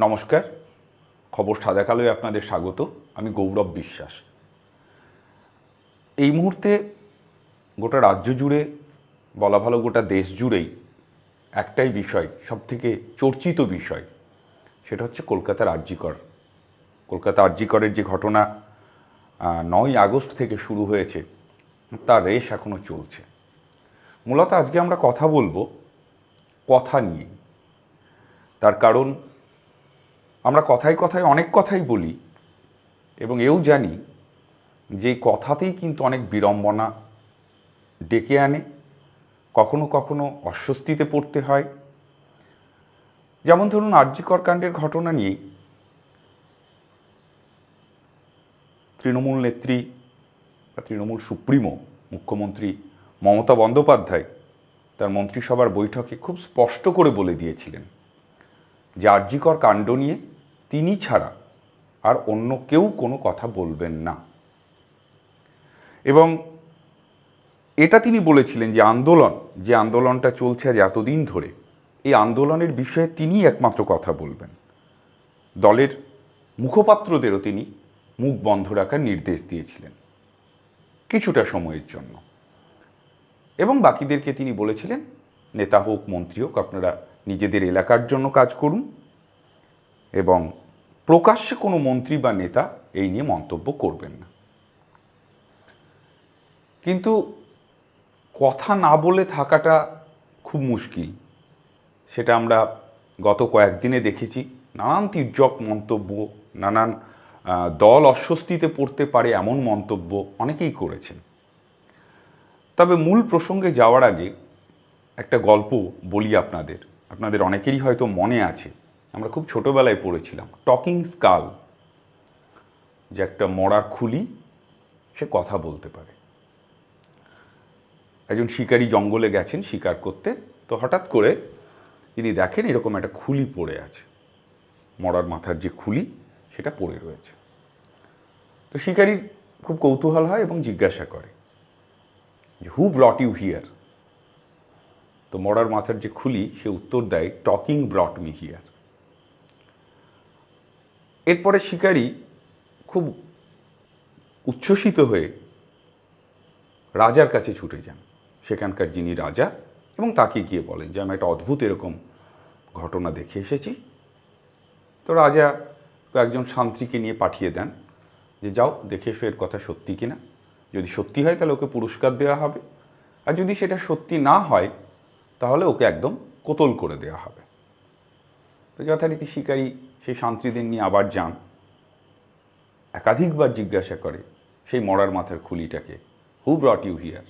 নমস্কার। খবর সাদা কালোয় আপনাদের স্বাগত। আমি গৌরব বিশ্বাস। এই মুহূর্তে গোটা রাজ্য জুড়ে বলা ভালো গোটা দেশ জুড়েই একটাই বিষয়, সবথেকে চর্চিত বিষয়, সেটা হচ্ছে কলকাতার আর্যিকর কলকাতা আর্যিকরের যে ঘটনা নয় আগস্ট থেকে শুরু হয়েছে, তার রেশ এখনও চলছে। মূলত আজকে আমরা কথা বলব কথা নিয়ে। তার কারণ আমরা কথায় কথায় অনেক কথাই বলি এবং এও জানি যে কথাতেই কিন্তু অনেক বিড়ম্বনা ডেকে আনে, কখনো কখনো অস্বস্তিতে পড়তে হয়। যেমন ধরুন আর্যিকর কাণ্ডের ঘটনা নিয়ে তৃণমূল নেত্রী বা তৃণমূল সুপ্রিমো মুখ্যমন্ত্রী মমতা বন্দ্যোপাধ্যায় তার মন্ত্রিসভার বৈঠকে খুব স্পষ্ট করে বলে দিয়েছিলেন যে আর্যিকর কাণ্ড নিয়ে তিনি ছাড়া আর অন্য কেউ কোনো কথা বলবেন না। এবং এটা তিনি বলেছিলেন যে আন্দোলন, যে আন্দোলনটা চলছে আজ এতদিন ধরে, এই আন্দোলনের বিষয়ে তিনিই একমাত্র কথা বলবেন। দলের মুখপাত্রদেরও তিনি মুখ বন্ধ রাখার নির্দেশ দিয়েছিলেন কিছুটা সময়ের জন্য। এবং বাকিদেরকে তিনি বলেছিলেন, নেতা হোক, মন্ত্রী হোক, আপনারা নিজেদের এলাকার জন্য কাজ করুন এবং প্রকাশ্যে কোনো মন্ত্রী বা নেতা এই নিয়ে মন্তব্য করবেন না। কিন্তু কথা না বলে থাকাটা খুব মুশকিল। সেটা আমরা গত কয়েকদিনে দেখেছি। নানান তির্যক মন্তব্য, নানান দল অস্বস্তিতে পড়তে পারে এমন মন্তব্য অনেকেই করেছেন। তবে মূল প্রসঙ্গে যাওয়ার আগে একটা গল্প বলি আপনাদের। আপনাদের অনেকেরই হয়তো মনে আছে। আমরা খুব ছোটোবেলায় পড়েছিলাম। টকিং স্কাল, যে একটা মরা খুলি, সে কথা বলতে পারে। একজন শিকারী জঙ্গলে গেছেন, শিকার করতে, তো হঠাৎ করে তিনি দেখেন এরকম একটা খুলি পড়ে আছে। মরার মাথার যে খুলি, সেটা পড়ে রয়েছে। তো শিকারীর খুব কৌতূহল হয় এবং জিজ্ঞাসা করে যে হু ব্রট ইউ হিয়ার তো মরার মাথার যে খুলি, সে উত্তর দেয় টকিং ব্রট মি হিয়ার এরপরে শিকারী খুব উচ্ছ্বসিত হয়ে রাজার কাছে ছুটে যান। সেখানকার যিনি রাজা এবং তাকে গিয়ে বলেন যে, আমি একটা অদ্ভুত এরকম ঘটনা দেখে এসেছি। তো রাজা কয়েকজন শান্ত্রীকে নিয়ে পাঠিয়ে দেন যে, যাও, দেখে এসো এর কথা সত্যি কিনা। যদি সত্যি হয়, তাহলে ওকে পুরস্কার দেওয়া হবে। আর যদি সেটা সত্যি না হয়, তাহলে ওকে একদম কোতল করে দেওয়া হবে। তো যথারীতি শিকারী সেই শান্ত্রীদের নিয়ে আবার যান। একাধিকবার জিজ্ঞাসা করে, সেই মরার মাথার খুলিটাকে হু ব্রট ইউ হিয়ার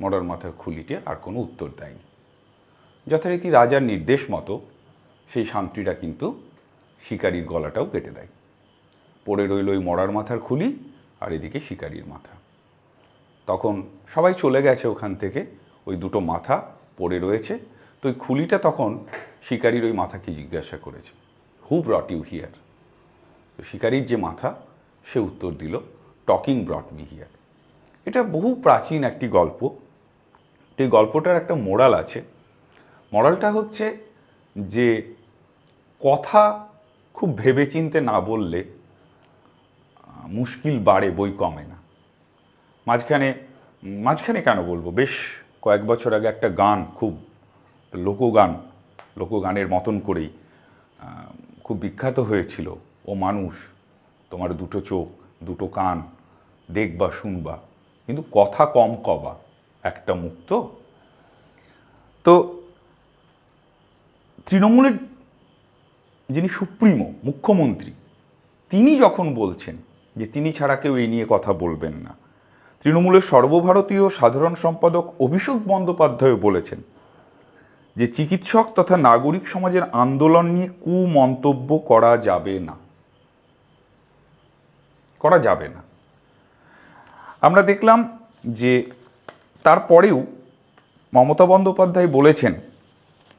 মরার মাথার খুলিটি আর কোনো উত্তর দেয়নি। যথারীতি রাজার নির্দেশ মতো সেই শান্তিটা কিন্তু শিকারীর গলাটাও কেটে দেয়। পড়ে রইল ওই মরার মাথার খুলি আর এদিকে শিকারীর মাথা। তখন সবাই চলে গেছে ওখান থেকে, ওই দুটো মাথা পড়ে রয়েছে। তো ওই খুলিটা তখন শিকারীর ওই মাথাকে জিজ্ঞাসা করেছে। হু ব্রট ইউ হিয়ার তো শিকারীর যে মাথা, সে উত্তর দিল টকিং ব্রট মি হিয়ার এটা বহু প্রাচীন একটি গল্প। তো এই গল্পটার একটা মোরাল আছে। মোরালটা হচ্ছে যে কথা খুব ভেবেচিন্তে না বললে মুশকিল বাড়ে, বই কমে না। মাঝখানে মাঝখানে কেন বলব? বেশ কয়েক বছর আগে একটা গান, খুব লোকগান, লোকগানের মতন করেই খুব বিখ্যাত হয়েছিল। ও মানুষ, তোমার দুটো চোখ, দুটো কান, দেখবা, শুনবা। কিন্তু কথা কম কবা, একটা মুক্ত তো। তৃণমূলের যিনি সুপ্রিমো, মুখ্যমন্ত্রী, তিনি যখন বলছেন যে তিনি ছাড়া কেউ এই নিয়ে কথা বলবেন না, তৃণমূলের সর্বভারতীয় সাধারণ সম্পাদক অভিষেক বন্দ্যোপাধ্যায় বলেছেন যে চিকিৎসক তথা নাগরিক সমাজের আন্দোলন নিয়ে কুমন্তব্য করা যাবে না। করা যাবে না। আমরা দেখলাম যে তারপরেও মমতা বন্দ্যোপাধ্যায় বলেছেন,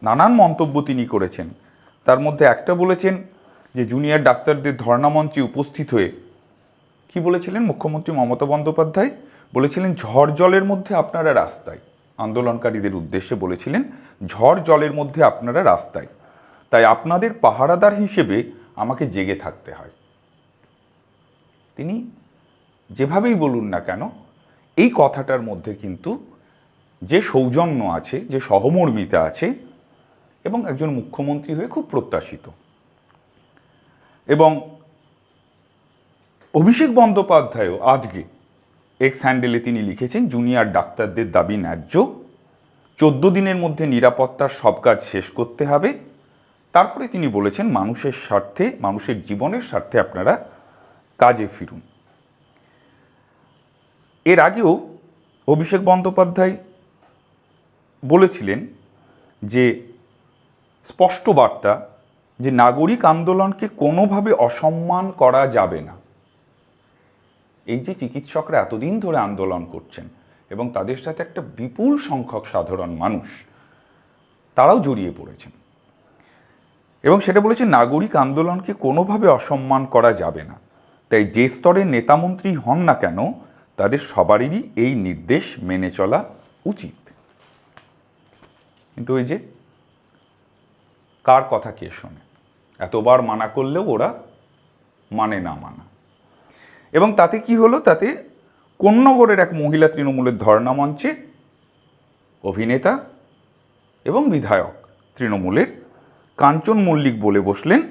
নানান মন্তব্য তিনি করেছেন। তার মধ্যে একটা বলেছেন যে জুনিয়র ডাক্তারদের ধর্ণামঞ্চে উপস্থিত হয়ে, কি বলেছিলেন মুখ্যমন্ত্রী মমতা বন্দ্যোপাধ্যায়? বলেছিলেন ঝড় জলের মধ্যে আপনারা রাস্তায়। আন্দোলনকারীদের উদ্দেশ্যে বলেছিলেন, ঝড় জলের মধ্যে আপনারা রাস্তায়। তাই আপনাদের পাহারাদার হিসেবে আমাকে জেগে থাকতে হয়। তিনি যেভাবেই বলুন না কেন, এই কথাটার মধ্যে কিন্তু যে সৌজন্য আছে, যে সহমর্মিতা আছে, এবং একজন মুখ্যমন্ত্রী হয়ে খুব প্রত্যাশিত। এবং অভিষেক বন্দ্যোপাধ্যায়ও আজকে এক্স হ্যান্ডেলে তিনি লিখেছেন জুনিয়র ডাক্তারদের দাবি ন্যায্য। চোদ্দ দিনের মধ্যে নিরাপত্তার সব কাজ শেষ করতে হবে। তারপরে তিনি বলেছেন, মানুষের স্বার্থে, মানুষের জীবনের স্বার্থে আপনারা কাজে ফিরুন। এর আগেও অভিষেক বন্দ্যোপাধ্যায় বলেছিলেন যে, স্পষ্ট বার্তা যে, নাগরিক আন্দোলনকে কোনোভাবে অসম্মান করা যাবে না। এই যে চিকিৎসকরা এতদিন ধরে আন্দোলন করছেন এবং তাদের সাথে একটা বিপুল সংখ্যক সাধারণ মানুষ, তারাও জড়িয়ে পড়েছেন। এবং সেটা বলেছে, নাগরিক আন্দোলনকে কোনোভাবে অসম্মান করা যাবে না। তাই যে স্তরের নেতামন্ত্রী হন না কেন, তাদের সবারই এই নির্দেশ মেনে চলা উচিত। কিন্তু ওই যে, কার কথা কে শোনে? এতবার মানা করলেও ওরা মানে না মানা। এবং তাতে কি হলো? তাতে কোন্নগরের এক মহিলা তৃণমূলের ধর্ণা মঞ্চে অভিনেতা এবং বিধায়ক তৃণমূলের কাঞ্চন মল্লিক বলে বসলেন।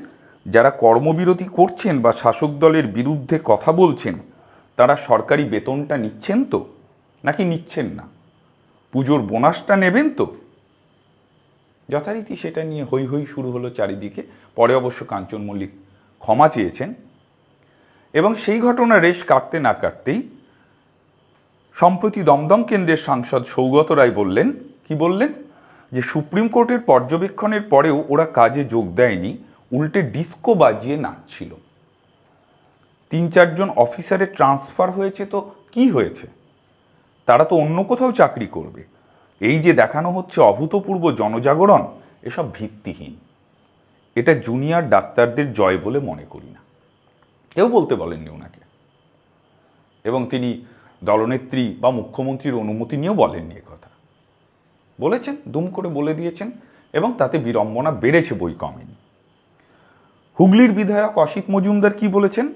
যারা কর্মবিরতি করছেন বা শাসক দলের বিরুদ্ধে কথা বলছেন, তারা সরকারি বেতনটা নিচ্ছেন তো? নাকি নিচ্ছেন না? পুজোর বোনাসটা নেবেন তো? যথারীতি সেটা নিয়ে হই হই শুরু হলো চারিদিকে। পরে অবশ্য কাঞ্চন মল্লিক ক্ষমা চেয়েছেন। এবং সেই ঘটনা রেশ কাটতে না কাটতেই সম্প্রতি দমদম কেন্দ্রের সাংসদ সৌগত রায় বললেন, কি বললেন? যে সুপ্রিম কোর্টের পর্যবেক্ষণের পরেও ওরা কাজে যোগ দেয়নি, উল্টে ডিস্কো বাজিয়ে নাচছিল। তিন চারজন অফিসারের ট্রান্সফার হয়েছে তো কি হয়েছে? তারা তো অন্য কোথাও চাকরি করবে। এই যে দেখানো হচ্ছে অভূতপূর্ব জনজাগরণ, এসব ভিত্তিহীন। এটা জুনিয়র ডাক্তারদের জয় বলে মনে করি না। কেউ বলতে বলেননি ওনাকে। এবং তিনি দলনেত্রী বা মুখ্যমন্ত্রীর অনুমতি নিয়েও বলেননি কথা। বলেছেন, দুম করে বলে দিয়েছেন, এবং তাতে বিড়ম্বনা বেড়েছে বই কমেনি হুগলির বিধায়ক অসিত মজুমদার কি বলেছেন?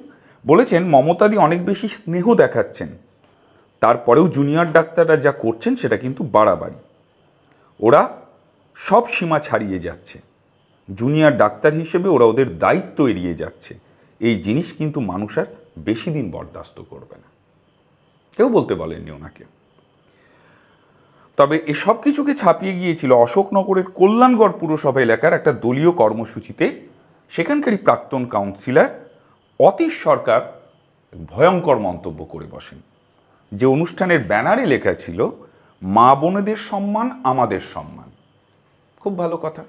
বলেছেন মমতাদি অনেক বেশি স্নেহ দেখাচ্ছেন। তারপরেও জুনিয়র ডাক্তাররা যা করছেন সেটা কিন্তু বাড়াবাড়ি। ওরা সব সীমা ছাড়িয়ে যাচ্ছে। জুনিয়র ডাক্তার হিসেবে ওরা ওদের দায়িত্ব এড়িয়ে যাচ্ছে। জিনিস কিন্তু মানুষ আর বেশি দিন বরদাস্ত করবে না। কেউ বলতে বলেননি ওনাকে। তবে এসব কিছুকে ছাপিয়ে গিয়েছিল অশোকনগরের কল্যাণগড় পুরসভা এলাকার একটা দলীয় কর্মসূচিতে। সেখানকারই প্রাক্তন কাউন্সিলর অতীশ সরকার ভয়ঙ্কর মন্তব্য করে বসেন। যে অনুষ্ঠানের ব্যানারে লেখা ছিল, মা বোনেদের সম্মান, আমাদের সম্মান। খুব ভালো কথা।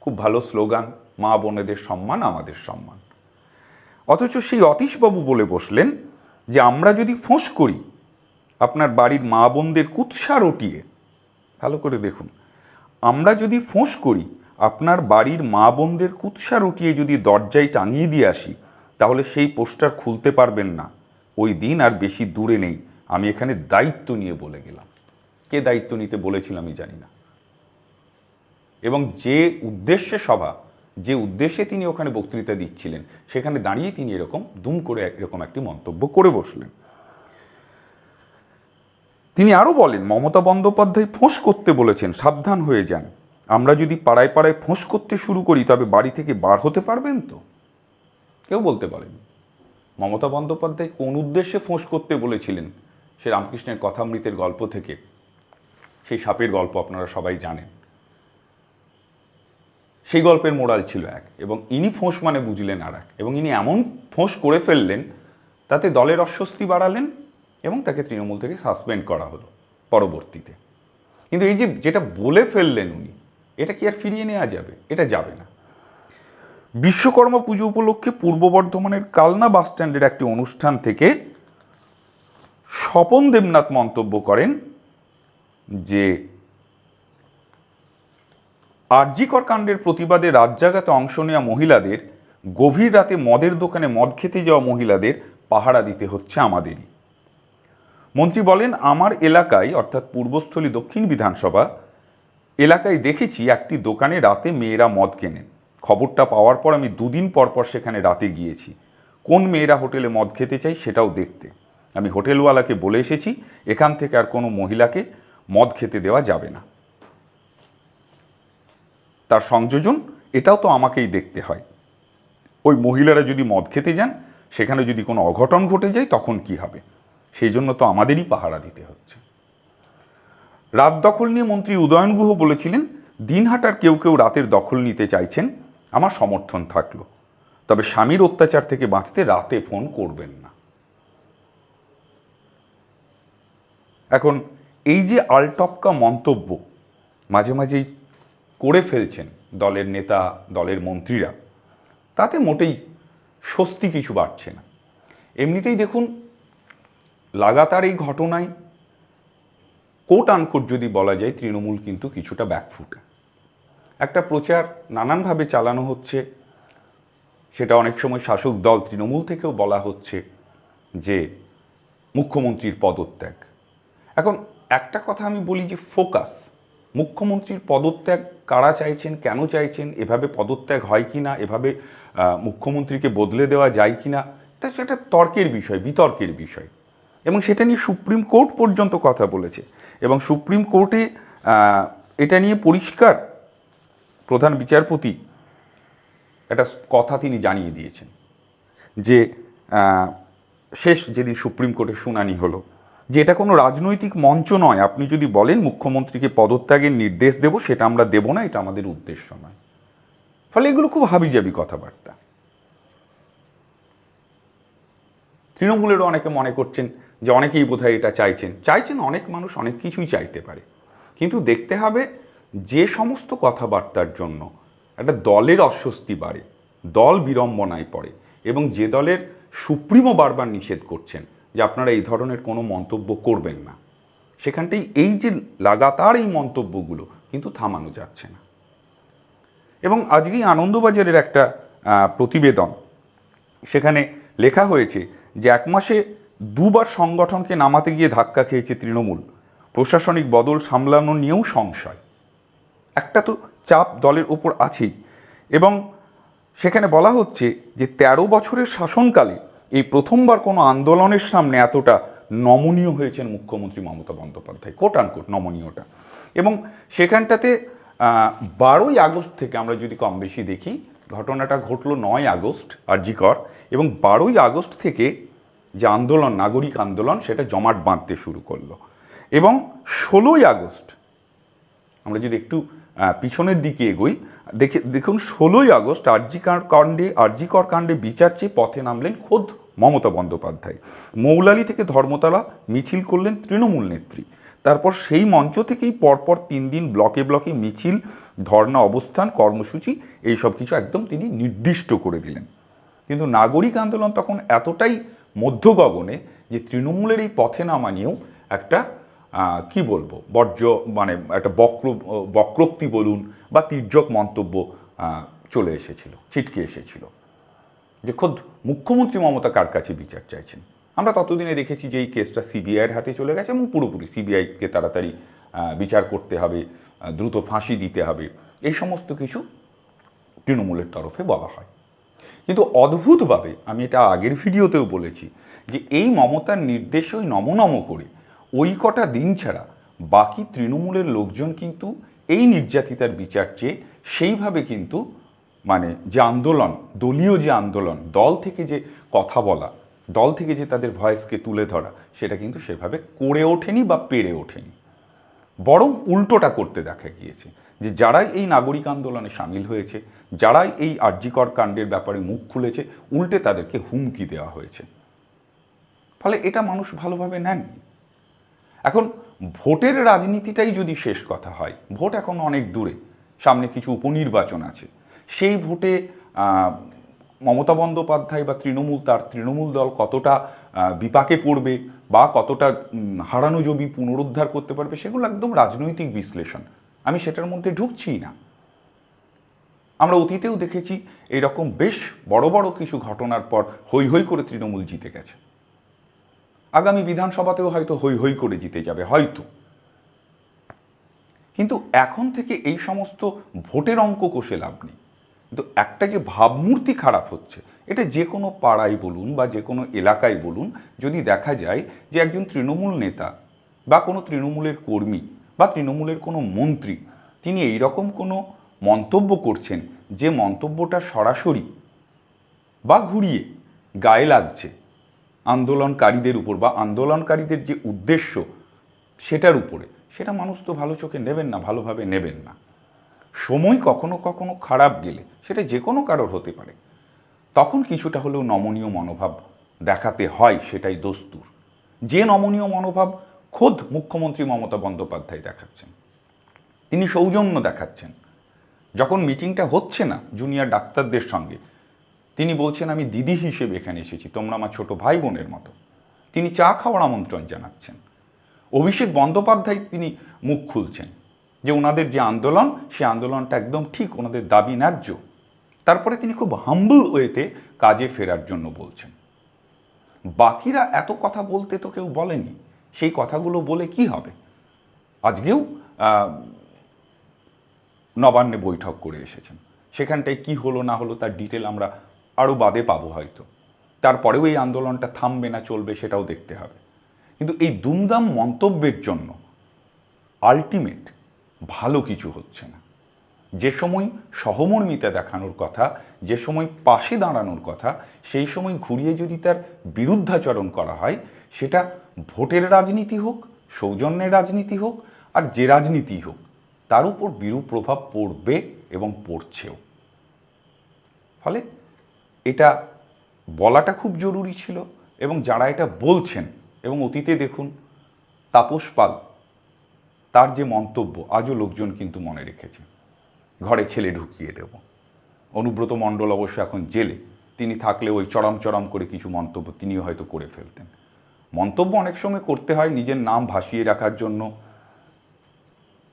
খুব ভালো স্লোগান, মা বোনেদের সম্মান, আমাদের সম্মান। অথচ সেই অতীশবাবু বলে বসলেন যে আমরা যদি ফোঁস করি, আপনার বাড়ির মা বোনদের কুৎসা রটিয়ে, ভালো করে দেখুন, আমরা যদি ফোঁস করি, আপনার বাড়ির মা বোনদের কুৎসা রটিয়ে যদি দরজায় টাঙিয়ে দিয়ে আসি, তাহলে সেই পোস্টার খুলতে পারবেন না। ওই দিন আর বেশি দূরে নেই। আমি এখানে দায়িত্ব নিয়ে বলে গেলাম। কে দায়িত্ব নিতে বলেছিল আমি জানি না। এবং যে উদ্দেশ্যে সভা যে উদ্দেশ্যে তিনি ওখানে বক্তৃতা দিচ্ছিলেন, সেখানে দাঁড়িয়ে তিনি এরকম দুম করে এরকম একটি মন্তব্য করে বসলেন। তিনি আরও বলেন, মমতা বন্দ্যোপাধ্যায় ফোঁস করতে বলেছেন, সাবধান হয়ে যান। আমরা যদি পাড়ায় পাড়ায় ফোঁস করতে শুরু করি, তবে বাড়ি থেকে বার হতে পারবেন তো? কেউ বলতে পারেন। মমতা বন্দ্যোপাধ্যায় কোন উদ্দেশ্যে ফোঁস করতে বলেছিলেন, সে রামকৃষ্ণের কথামৃতের গল্প থেকে। সেই সাপের গল্প আপনারা সবাই জানেন। সেই গল্পের মোরাল ছিল এক এবং ইনি ফোঁস মানে বুঝলেন আর এক এবং ইনি এমন ফোঁস করে ফেললেন তাতে দলের অস্বস্তি বাড়ালেন এবং তাকে তৃণমূল থেকে সাসপেন্ড করা হলো পরবর্তীতে। কিন্তু এই যে যেটা বলে ফেললেন উনি, এটা কি আর ফিরিয়ে নেওয়া যাবে? এটা যাবে না। বিশ্বকর্মা পুজো উপলক্ষে পূর্ব বর্ধমানের কালনা বাস স্ট্যান্ডের একটি অনুষ্ঠান থেকে স্বপন দেবনাথ মন্তব্য করেন যে আরজিকর কাণ্ডের প্রতিবাদে রাত জাগাতে অংশ নেওয়া মহিলাদের, গভীর রাতে মদের দোকানে মদ খেতে যাওয়া মহিলাদের পাহারা দিতে হচ্ছে আমাদেরই। মন্ত্রী বলেন, আমার এলাকায়, অর্থাৎ পূর্বস্থলী দক্ষিণ বিধানসভা এলাকায় দেখেছি, একটি দোকানে রাতে মেয়েরা মদ কেনেন। খবরটা পাওয়ার পর আমি দুদিন পর পর সেখানে রাতে গিয়েছি। কোন মেয়েরা হোটেলে মদ খেতে চাই সেটাও দেখতে। আমি হোটেলওয়ালাকে বলে এসেছি, এখান থেকে আর কোনো মহিলাকে মদ খেতে দেওয়া যাবে না। তার সংযোজন, এটাও তো আমাকেই দেখতে হয়। ওই মহিলারা যদি মদ খেতে যান, সেখানে যদি কোনো অঘটন ঘটে যায়, তখন কি হবে? সেই জন্য তো আমাদেরই পাহারা দিতে হচ্ছে। রাত দখল নিয়ে মন্ত্রী উদয়ন গুহ বলেছিলেন দিনহাটার কেউ কেউ রাতের দখল নিতে চাইছেন, আমার সমর্থন থাকল। তবে স্বামীর অত্যাচার থেকে বাঁচতে রাতে ফোন করবেন না। এখন, এই যে আলটক্কা মন্তব্য, মাঝে মাঝেই করে ফেলছেন দলের নেতা, দলের মন্ত্রীরা, তাতে মোটেই স্বস্তি কিছু বাড়ছে না। এমনিতেই দেখুন, লাগাতার এই ঘটনায় কোট আনকোট যদি বলা যায়, তৃণমূল কিন্তু কিছুটা ব্যাকফুটে একটা প্রচার নানানভাবে চালানো হচ্ছে, সেটা অনেক সময় শাসক দল তৃণমূল থেকেও বলা হচ্ছে যে মুখ্যমন্ত্রীর পদত্যাগ। এখন একটা কথা আমি বলি যে ফোকাস মুখ্যমন্ত্রীর পদত্যাগ কারা চাইছেন, কেন চাইছেন, এভাবে পদত্যাগ হয় কি না এভাবে মুখ্যমন্ত্রীকে বদলে দেওয়া যায় কি না এটা সেটা তর্কের বিষয়, বিতর্কের বিষয়। এবং সেটা নিয়ে সুপ্রিম কোর্ট পর্যন্ত কথা বলেছে। এবং সুপ্রিম কোর্টে এটা নিয়ে পরিষ্কার প্রধান বিচারপতি একটা কথা তিনি জানিয়ে দিয়েছেন যে শেষ যেদিন সুপ্রিম কোর্টে শুনানি হলো যে এটা কোনো রাজনৈতিক মঞ্চ নয়। আপনি যদি বলেন মুখ্যমন্ত্রীকে পদত্যাগের নির্দেশ দেব, সেটা আমরা দেব না, এটা আমাদের উদ্দেশ্য নয়। ফলে এগুলো খুব হাবিজাবি কথাবার্তা। তৃণমূলেরও অনেকে মনে করছেন যে অনেকেই বোধহয় এটা চাইছেন। চাইছেন অনেক মানুষ, অনেক কিছুই চাইতে পারে। কিন্তু দেখতে হবে যে সমস্ত কথাবার্তার জন্য একটা দলের অস্বস্তি বাড়ে, দল বিড়ম্বনায় পড়ে এবং যে দলের সুপ্রিমো বারবার নিষেধ করছেন যে আপনারা এই ধরনের কোনো মন্তব্য করবেন না। সেখানটাই এই যে লাগাতার এই মন্তব্যগুলো কিন্তু থামানো যাচ্ছে না। এবং আজকেই আনন্দবাজারের একটা প্রতিবেদন, সেখানে লেখা হয়েছে যে এক মাসে দুবার সংগঠনকে নামাতে গিয়ে ধাক্কা খেয়েছে তৃণমূল। প্রশাসনিক বদল সামলানো নিয়েও সংশয়। একটা তো চাপ দলের ওপর আছেই। এবং সেখানে বলা হচ্ছে যে ১৩ বছরের শাসনকালে এই প্রথমবার কোনো আন্দোলনের সামনে এতটা নমনীয় হয়েছেন মুখ্যমন্ত্রী মমতা বন্দ্যোপাধ্যায় কোট আনকোট নমনীয়টা। এবং সেখানটাতে বারোই আগস্ট থেকে আমরা যদি কম বেশি দেখি, ঘটনাটা ঘটলো নয় আগস্ট, আরজিকর, এবং বারোই আগস্ট থেকে যে আন্দোলন, নাগরিক আন্দোলন, সেটা জমাট বাঁধতে শুরু করল। এবং ষোলোই আগস্ট, আমরা যদি একটু পিছনের দিকে এগোই। দেখে দেখুন, ষোলোই আগস্ট আরজিকর কাণ্ডে আরজিকর কাণ্ডে বিচার চেয়ে পথে নামলেন খোদ মমতা বন্দ্যোপাধ্যায়। মৌলালি থেকে ধর্মতলা মিছিল করলেন তৃণমূল নেত্রী। তারপর সেই মঞ্চ থেকেই পরপর তিন দিন ব্লকে ব্লকে মিছিল ধর্ণা অবস্থান, কর্মসূচি এই সব কিছু একদম তিনি নির্দিষ্ট করে দিলেন। কিন্তু নাগরিক আন্দোলন তখন এতটাই মধ্য গগনে যে তৃণমূলের এই পথে নামা নিয়েও একটা কি বলব? বর্জ্য মানে একটা বক্র, বক্রোক্তি বলুন বা তির্যক মন্তব্য চলে এসেছিল, ছিটকে এসেছিল। যে খোদ মুখ্যমন্ত্রী মমতা কার কাছে বিচার চাইছেন? আমরা ততদিনে দেখেছি যে এই কেসটা সিবিআইয়ের হাতে চলে গেছে এবং পুরোপুরি সিবিআইকে তাড়াতাড়ি বিচার করতে হবে দ্রুত ফাঁসি দিতে হবে, এই সমস্ত কিছু তৃণমূলের তরফে বলা হয়। কিন্তু অদ্ভুতভাবে, আমি এটা আগের ভিডিওতেও বলেছি যে এই মমতার নির্দেশে ওই নমনম করে ওই কটা দিন ছাড়া বাকি তৃণমূলের লোকজন কিন্তু এই নির্যাতিতার বিচার চেয়ে সেইভাবে কিন্তু মানে যে আন্দোলন, দলীয় যে আন্দোলন, দল থেকে যে কথা বলা, দল থেকে যে তাদের ভয়েসকে তুলে ধরা, সেটা কিন্তু সেভাবে করে ওঠেনি বা পেরে ওঠেনি। বরং উল্টোটা করতে দেখা গিয়েছে যে যারাই এই নাগরিক আন্দোলনে সামিল হয়েছে, যারাই এই আর্যিকর কাণ্ডের ব্যাপারে মুখ খুলেছে, উল্টে তাদেরকে হুমকি দেওয়া হয়েছে। ফলে এটা মানুষ ভালোভাবে নেননি। এখন ভোটের রাজনীতিটাই যদি শেষ কথা হয়, ভোট এখন অনেক দূরে। সামনে কিছু উপনির্বাচন আছে। সেই ভোটে মমতা বন্দ্যোপাধ্যায় বা তৃণমূল, তার তৃণমূল দল কতটা বিপাকে পড়বে বা কতটা হারানো জমি পুনরুদ্ধার করতে পারবে, সেগুলো একদম রাজনৈতিক বিশ্লেষণ। আমি সেটার মধ্যে ঢুকছি না। আমরা অতীতেও দেখেছি, এরকম বেশ বড় বড় কিছু ঘটনার পর হৈ হৈ করে তৃণমূল জিতে গেছে। আগামী বিধানসভাতেও হয়তো হৈ হৈ করে জিতে যাবে, হয়তো। কিন্তু এখন থেকে এই সমস্ত ভোটের অঙ্ক কষে লাভ নেই। কিন্তু একটা যে ভাবমূর্তি খারাপ হচ্ছে, এটা যে কোনো পাড়ায় বলুন বা যে কোনো এলাকায় বলুন, যদি দেখা যায় যে একজন তৃণমূল নেতা বা কোনো তৃণমূলের কর্মী বা তৃণমূলের কোনো মন্ত্রী, তিনি এই রকম কোনো মন্তব্য করছেন যে মন্তব্যটা সরাসরি বা ঘুরিয়ে গায়ে লাগছে আন্দোলনকারীদের উপর বা আন্দোলনকারীদের যে উদ্দেশ্য সেটার উপরে, সেটা মানুষ তো ভালো চোখে নেবেন না, ভালোভাবে নেবেন না। সময় কখনো কখনো খারাপ গেলে সেটা যে কোনো কারোর হতে পারে। তখন কিছুটা হলেও নমনীয় মনোভাব দেখাতে হয়, সেটাই দস্তুর। যে নমনীয় মনোভাব খোদ মুখ্যমন্ত্রী মমতা বন্দ্যোপাধ্যায় দেখাচ্ছেন। তিনি সৌজন্য দেখাচ্ছেন। যখন মিটিংটা হচ্ছে না, জুনিয়র ডাক্তারদের সঙ্গে তিনি বলছেন, আমি দিদি হিসেবে এখানে এসেছি, তোমরা আমার ছোট ভাই বোনের মতো। তিনি চা খাওয়ার আমন্ত্রণ জানাচ্ছেন। অভিষেক বন্দ্যোপাধ্যায় তিনি মুখ খুলছেন যে ওনাদের যে আন্দোলন সে আন্দোলনটা একদম ঠিক ওনাদের দাবি ন্যায্য। তারপরে তিনি খুব হাম্বল ওয়েতে কাজে ফেরার জন্য বলছেন, বাকিরা এত কথা বলতে তো কেউ বলেনি, সেই কথাগুলো বলে কি হবে? আজকেও নবান্নে বৈঠক করে এসেছেন। সেখানটায় কি হলো না হলো তার ডিটেল আমরা আরও বাদে পাবো হয়তো। তারপরেও এই আন্দোলনটা থামবে না, চলবে সেটাও দেখতে হবে। কিন্তু এই দুমদাম মন্তব্যের জন্য আলটিমেট ভালো কিছু হচ্ছে না। যে সময় সহমর্মিতা দেখানোর কথা, যে সময় পাশে দাঁড়ানোর কথা, সেই সময় ঘুরিয়ে যদি তার বিরুদ্ধাচরণ করা হয়, সেটা ভোটের রাজনীতি হোক, সৌজন্যের রাজনীতি হোক, আর যে রাজনীতি হোক, তার উপর বিরূপ প্রভাব পড়বে এবং পড়ছেও। ফলে এটা বলাটা খুব জরুরি ছিল এবং যারা এটা বলছেন এবং অতীতে দেখুন, তাপস পাল তার যে মন্তব্য, আজও লোকজন কিন্তু মনে রেখেছে, ঘরে ছেলে ঢুকিয়ে দেব। অনুব্রত মণ্ডল অবশ্য এখন জেলে, তিনি থাকলে ওই চরম চরম করে কিছু মন্তব্য তিনিও হয়তো করে ফেলতেন। মন্তব্য অনেক সময় করতে হয় নিজের নাম ভাসিয়ে রাখার জন্য।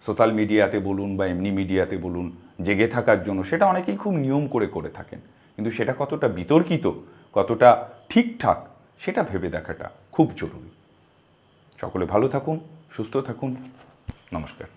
সোশ্যাল মিডিয়াতে বলুন বা এমনি মিডিয়াতে বলুন, জেগে থাকার জন্য, সেটা অনেকেই খুব নিয়ম করে করে থাকেন। কিন্তু সেটা কতটা বিতর্কিত, কতটা ঠিকঠাক, সেটা ভেবে দেখাটা খুব জরুরি। সকলে ভালো থাকুন, সুস্থ থাকুন। নমস্কার।